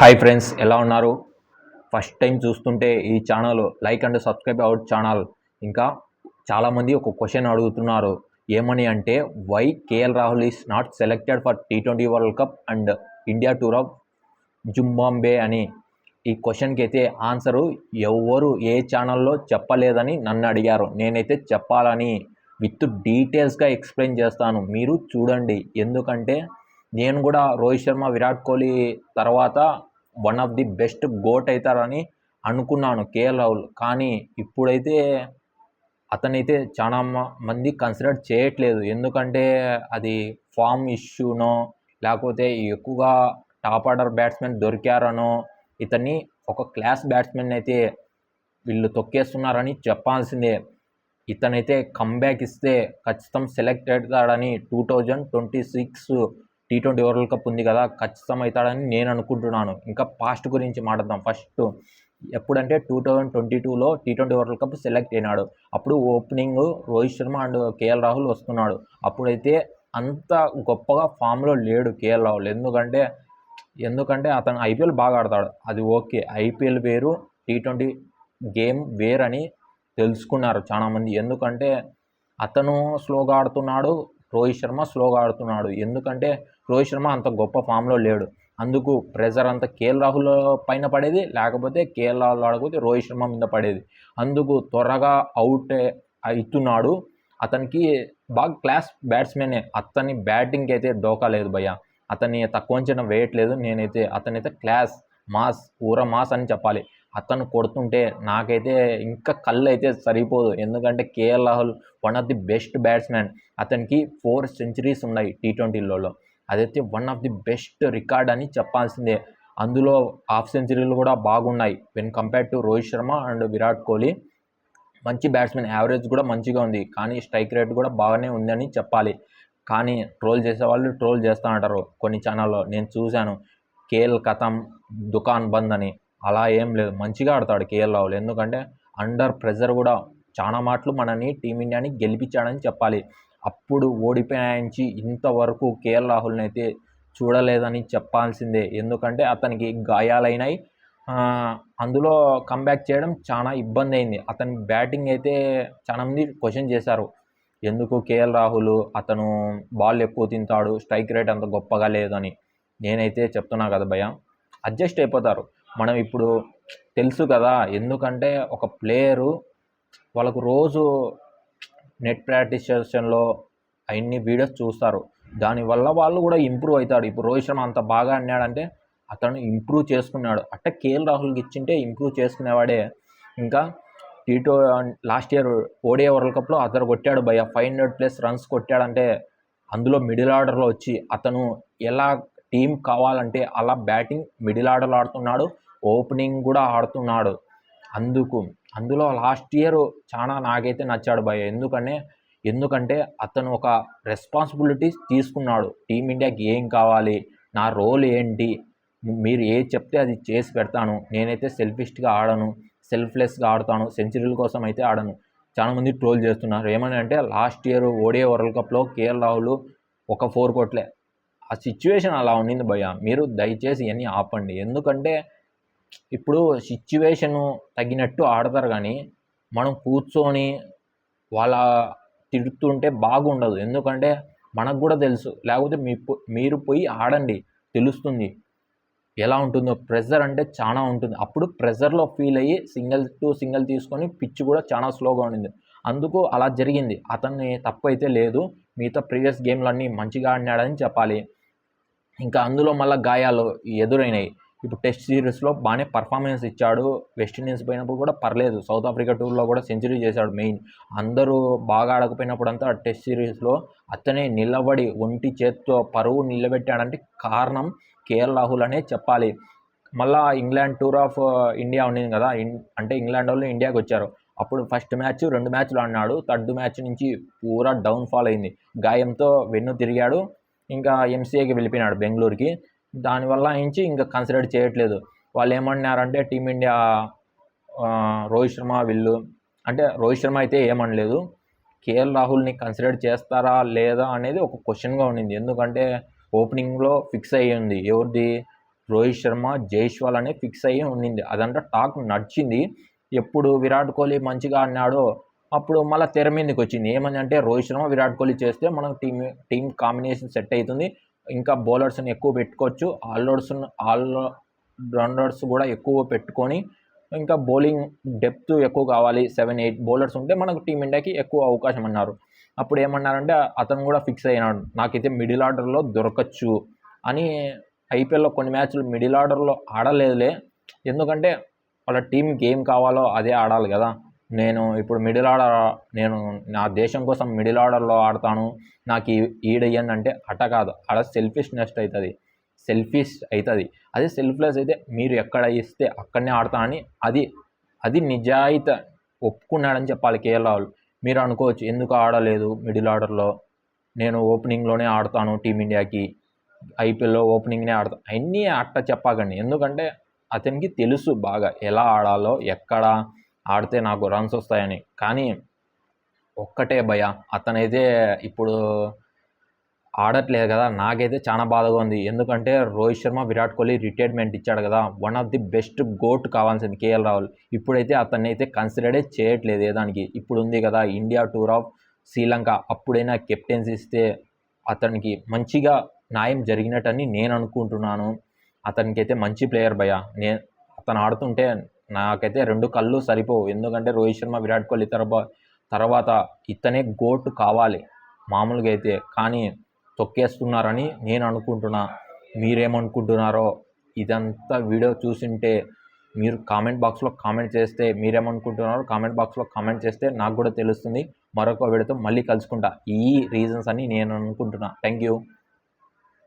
Hi friends ఎలా ఉన్నారు? First time చూస్తుంటే ఈ channel like and subscribe our channel ఇంకా చాలామంది ఒక క్వశ్చన్ అడుగుతున్నారు. ఏమని అంటే why K L Rahul is not selected for T twenty world cup and India tour of Zimbabwe అని? ఈ క్వశ్చన్కి అయితే ఆన్సరు ఎవరు ఏ ఛానల్లో చెప్పలేదని నన్ను అడిగారు. నేనైతే చెప్పాలని విత్ డీటెయిల్స్గా ఎక్స్ప్లెయిన్ చేస్తాను. మీరు చూడండి. ఎందుకంటే నేను కూడా రోహిత్ శర్మ విరాట్ కోహ్లీ తర్వాత one of the best GOAT అవుతారని అనుకున్నాను కేఎల్ రాహుల్. కానీ ఇప్పుడైతే అతనైతే చాలా మంది కన్సిడర్ చేయట్లేదు. ఎందుకంటే అది ఫామ్ ఇష్యూనో లేకపోతే ఎక్కువగా టాప్ ఆర్డర్ బ్యాట్స్మెన్ దొరికారనో ఇతన్ని ఒక క్లాస్ బ్యాట్స్మెన్ అయితే వీళ్ళు తొక్కేస్తున్నారని చెప్పాల్సిందే. ఇతనైతే కంబ్యాక్ ఇస్తే ఖచ్చితం సెలెక్ట్ అవుతాడని two thousand twenty six T twenty world cup ఉంది కదా ఖచ్చితం అవుతాడని నేను అనుకుంటున్నాను. ఇంకా పాస్ట్ గురించి మాట్లాడదాం. ఫస్ట్ ఎప్పుడంటే టూ థౌజండ్ ట్వంటీ టూలో T twenty world cup select అయినాడు. అప్పుడు opening Rohit Sharma and K L Rahul వస్తున్నాడు. అప్పుడైతే అంత గొప్పగా ఫామ్లో లేడు కేఎల్ రాహుల్. ఎందుకంటే ఎందుకంటే అతను ఐపీఎల్ బాగా ఆడతాడు. అది ఓకే. ఐపీఎల్ వేరు టీ ట్వంటీ గేమ్ వేరని తెలుసుకున్నారు చాలామంది. ఎందుకంటే అతను స్లోగా ఆడుతున్నాడు. రోహిత్ శర్మ స్లోగా ఆడుతున్నాడు. ఎందుకంటే రోహిత్ శర్మ అంత గొప్ప ఫామ్లో లేడు. అందుకు ప్రెజర్ అంతా కేఎల్ రాహుల్ పైన పడేది లేకపోతే కేఎల్ రాహుల్ ఆడకపోతే రోహిత్ శర్మ మీద పడేది. అందుకు త్వరగా అవుట్ అవుతున్నాడు అతనికి బాగా క్లాస్ బ్యాట్స్మెనే. అతని బ్యాటింగ్కి అయితే డోకా లేదు భయ్య. అతన్ని తక్కువ అంచనా వేయట్లేదు. నేనైతే అతనైతే క్లాస్ మాస్ ఊర మాస్ అని చెప్పాలి. అతను కొడుతుంటే నాకైతే ఇంకా కళ్ళు అయితే సరిపోదు. ఎందుకంటే K L Rahul one of the best batsmen అతనికి ఫోర్ సెంచరీస్ ఉన్నాయి టీ ట్వంటీలలో అదైతే one of the best record అని చెప్పాల్సిందే. అందులో హాఫ్ సెంచరీలు కూడా బాగున్నాయి. When compare to Rohit Sharma and Virat Kohli మంచి బ్యాట్స్మెన్ యావరేజ్ కూడా మంచిగా ఉంది. కానీ స్ట్రైక్ రేట్ కూడా బాగానే ఉందని చెప్పాలి. కానీ ట్రోల్ చేసే వాళ్ళు ట్రోల్ చేస్తూ ఉంటారు కొన్ని ఛానల్లో నేను చూశాను. కేఎల్ కథం దుకాన్ బంద్ అని. అలా ఏం లేదు. మంచిగా ఆడతాడు కేఎల్ రాహుల్. ఎందుకంటే అండర్ ప్రెజర్ కూడా చాలా మాటలు మనని టీమిండియాని గెలిపించాడని చెప్పాలి. అప్పుడు ఓడిపోయాయించి ఇంతవరకు కేఎల్ రాహుల్ని అయితే చూడలేదని చెప్పాల్సిందే. ఎందుకంటే అతనికి గాయాలైనాయి. అందులో కంబ్యాక్ చేయడం చాలా ఇబ్బంది అయింది. అతని బ్యాటింగ్ అయితే చాలా మంది క్వశ్చన్ చేశారు. ఎందుకు కేఎల్ రాహుల్ అతను బాల్ ఎక్కువ తింటాడు స్ట్రైక్ రేట్ అంత గొప్పగా లేదని. నేనైతే చెప్తున్నా కదా భయ అడ్జస్ట్ అయిపోతారు. మనం ఇప్పుడు తెలుసు కదా ఎందుకంటే ఒక ప్లేయరు వాళ్ళకు రోజు నెట్ ప్రాక్టీస్ సెషన్లో అన్ని వీడియోస్ చూస్తారు. దానివల్ల వాళ్ళు కూడా ఇంప్రూవ్ అవుతాడు ఇప్పుడు రోహిత్ శర్మ అంత బాగా ఆడినాడంటే అతను ఇంప్రూవ్ చేసుకున్నాడు. అట్ట కేఎల్ రాహుల్కి ఇచ్చింటే ఇంప్రూవ్ చేసుకునేవాడే. ఇంకా టీ టో లాస్ట్ ఇయర్ ఓడియా వరల్డ్ కప్లో అతను కొట్టాడు భయ ఫైవ్ హండ్రెడ్ ప్లస్ రన్స్ కొట్టాడంటే అందులో మిడిల్ ఆర్డర్లో వచ్చి అతను ఎలా టీం కావాలంటే అలా బ్యాటింగ్ మిడిల్ ఆర్డర్లో ఆడుతున్నాడు. ఓపెనింగ్ కూడా ఆడుతున్నాడు. అందుకు అందులో లాస్ట్ ఇయర్ చాలా నాకైతే నచ్చాడు భయ ఎందుకంటే ఎందుకంటే అతను ఒక రెస్పాన్సిబిలిటీస్ తీసుకున్నాడు. టీమిండియాకి ఏం కావాలి నా రోల్ ఏంటి మీరు ఏది చెప్తే అది చేసి పెడతాను. నేనైతే సెల్ఫిష్గా ఆడను సెల్ఫ్లెస్గా ఆడతాను సెంచరీల కోసం అయితే ఆడను. చాలామంది ట్రోల్ చేస్తున్నారు. ఏమని అంటే లాస్ట్ ఇయర్ ఓడిఐ వరల్డ్ కప్లో కేఎల్ రాహుల్ ఒక ఫోర్ కోట్లే. ఆ సిచ్యువేషన్ అలా ఉండింది భయ్య. మీరు దయచేసి ఇవన్నీ ఆపండి. ఎందుకంటే ఇప్పుడు సిచ్యువేషను తగినట్టు ఆడతారు కానీ మనం కూర్చొని వాళ్ళ తిడుతుంటే బాగుండదు. ఎందుకంటే మనకు కూడా తెలుసు. లేకపోతే మీ మీరు పోయి ఆడండి. తెలుస్తుంది. ఎలా ఉంటుందో. ప్రెజర్ అంటే చాలా ఉంటుంది. అప్పుడు ప్రెజర్లో ఫీల్ అయ్యి సింగిల్ టు సింగిల్ తీసుకొని పిచ్ కూడా చాలా స్లోగా ఉండింది. అందుకు అలా జరిగింది. అతన్ని తప్పు అయితే లేదు. మిగతా ప్రీవియస్ గేమ్లన్నీ మంచిగా ఆడినాడని చెప్పాలి. ఇంకా అందులో మళ్ళీ గాయాలు ఎదురైనాయి. ఇప్పుడు టెస్ట్ సిరీస్లో బాగానే పర్ఫార్మెన్స్ ఇచ్చాడు. వెస్టిండీస్ పోయినప్పుడు కూడా పర్లేదు. సౌత్ ఆఫ్రికా టూర్లో కూడా సెంచరీ చేశాడు మెయిన్ అందరూ బాగా ఆడకపోయినప్పుడు అంతా టెస్ట్ సిరీస్లో అతనే నిలబడి ఒంటి చేత్తో పరువు నిలబెట్టాడంటే కారణం కేఎల్ రాహుల్ అనే చెప్పాలి. మళ్ళా ఇంగ్లాండ్ టూర్ ఆఫ్ ఇండియా ఉండింది కదా. అంటే ఇంగ్లాండ్ వాళ్ళు ఇండియాకి వచ్చారు. అప్పుడు ఫస్ట్ మ్యాచ్ రెండు మ్యాచ్లు ఆడినాడు. థర్డ్ మ్యాచ్ నుంచి పూరా డౌన్ ఫాల్ అయింది. గాయంతో వెన్ను తిరిగాడు. ఇంకా ఎంసీఏకి వెళ్ళిపోయినాడు బెంగళూరుకి. దానివల్ల నుంచి ఇంకా కన్సిడర్ చేయట్లేదు. వాళ్ళు ఏమన్నారంటే టీమిండియా రోహిత్ శర్మ వీళ్ళు. అంటే రోహిత్ శర్మ అయితే ఏమనలేదు. కేఎల్ రాహుల్ని కన్సిడర్ చేస్తారా లేదా అనేది ఒక క్వశ్చన్గా ఉండింది ఎందుకంటే ఓపెనింగ్లో ఫిక్స్ అయ్యి ఉంది. ఎవరిది? రోహిత్ శర్మ జైష్వాల్ అని ఫిక్స్ అయ్యి ఉండింది అదంతా టాక్ నడిచింది. ఎప్పుడు విరాట్ కోహ్లీ మంచిగా ఆడినాడో అప్పుడు మళ్ళీ తెర మీదకి వచ్చింది. ఏమని అంటే రోహిత్ శర్మ విరాట్ కోహ్లీ చేస్తే మనకు టీమ్ టీమ్ కాంబినేషన్ సెట్ అవుతుంది. ఇంకా బౌలర్స్ని ఎక్కువ పెట్టుకోవచ్చు. ఆల్రౌండర్స్ ఆల్ రౌండర్స్ కూడా ఎక్కువ పెట్టుకొని ఇంకా బౌలింగ్ డెప్త్ ఎక్కువ కావాలి. సెవెన్ ఎయిట్ బౌలర్స్ ఉంటే మనకు టీమిండియాకి ఎక్కువ అవకాశం అన్నారు. అప్పుడు ఏమన్నారంటే అతను కూడా ఫిక్స్ అయినాడు. నాకైతే మిడిల్ ఆర్డర్లో దొరకచ్చు అని ఐపీఎల్లో కొన్ని మ్యాచ్లు మిడిల్ ఆర్డర్లో ఆడలేదులే. ఎందుకంటే వాళ్ళ టీంకి ఏం కావాలో అదే ఆడాలి కదా. నేను ఇప్పుడు మిడిల్ ఆర్డర్ నేను నా దేశం కోసం మిడిల్ ఆర్డర్లో ఆడతాను. నాకు ఈ ఈడయ్యండి అంటే అట కాదు. ఆడ సెల్ఫిష్నెస్ట్ అవుతుంది సెల్ఫిష్ అవుతుంది అదే సెల్ఫ్లెస్ అయితే మీరు ఎక్కడ ఇస్తే అక్కడనే ఆడతానని అది అది నిజాయిత ఒప్పుకున్నాడని చెప్పాలి కేఎల్ రాహుల్ మీరు అనుకోవచ్చు ఎందుకు ఆడలేదు మిడిల్ ఆర్డర్లో నేను ఓపెనింగ్లోనే ఆడతాను టీమిండియాకి ఐపీఎల్లో ఓపెనింగ్నే ఆడతాను అన్నీ అట్ట చెప్పకండి. ఎందుకంటే అతనికి తెలుసు బాగా ఎలా ఆడాలో ఎక్కడ. ఆడితే నాకు రన్స్ వస్తాయని. కానీ ఒక్కటే భయ. అతనైతే ఇప్పుడు ఆడట్లేదు కదా. నాకైతే చాలా బాధగా ఉంది. ఎందుకంటే రోహిత్ శర్మ విరాట్ కోహ్లీ రిటైర్మెంట్ ఇచ్చాడు కదా. One of the best GOAT కావాల్సింది కేఎల్ రాహుల్. ఇప్పుడైతే అతన్ని అయితే కన్సిడరే చేయట్లేదు ఏ దానికి ఇప్పుడు ఉంది కదా ఇండియా టూర్ ఆఫ్ శ్రీలంక. అప్పుడైనా కెప్టెన్స్ ఇస్తే అతనికి మంచిగా న్యాయం జరిగినట్టని నేను అనుకుంటున్నాను. అతనికి అయితే మంచి ప్లేయర్ భయ. నే అతను ఆడుతుంటే నాకైతే రెండు కళ్ళు సరిపోవు. ఎందుకంటే రోహిత్ శర్మ విరాట్ కోహ్లీ తర్వాత తర్వాత ఇతనే గోట్ కావాలి మామూలుగా అయితే. కానీ తొక్కేస్తున్నారని నేను అనుకుంటున్నా. మీరేమనుకుంటున్నారో ఇదంతా వీడియో చూసింటే మీరు కామెంట్ బాక్స్లో కామెంట్ చేస్తే మీరేమనుకుంటున్నారో కామెంట్ బాక్స్లో కామెంట్ చేస్తే నాకు కూడా తెలుస్తుంది. మరొక వీడియోతో మళ్ళీ కలుసుకుంటా. ఈ రీజన్స్ అని నేను అనుకుంటున్నా. Thank you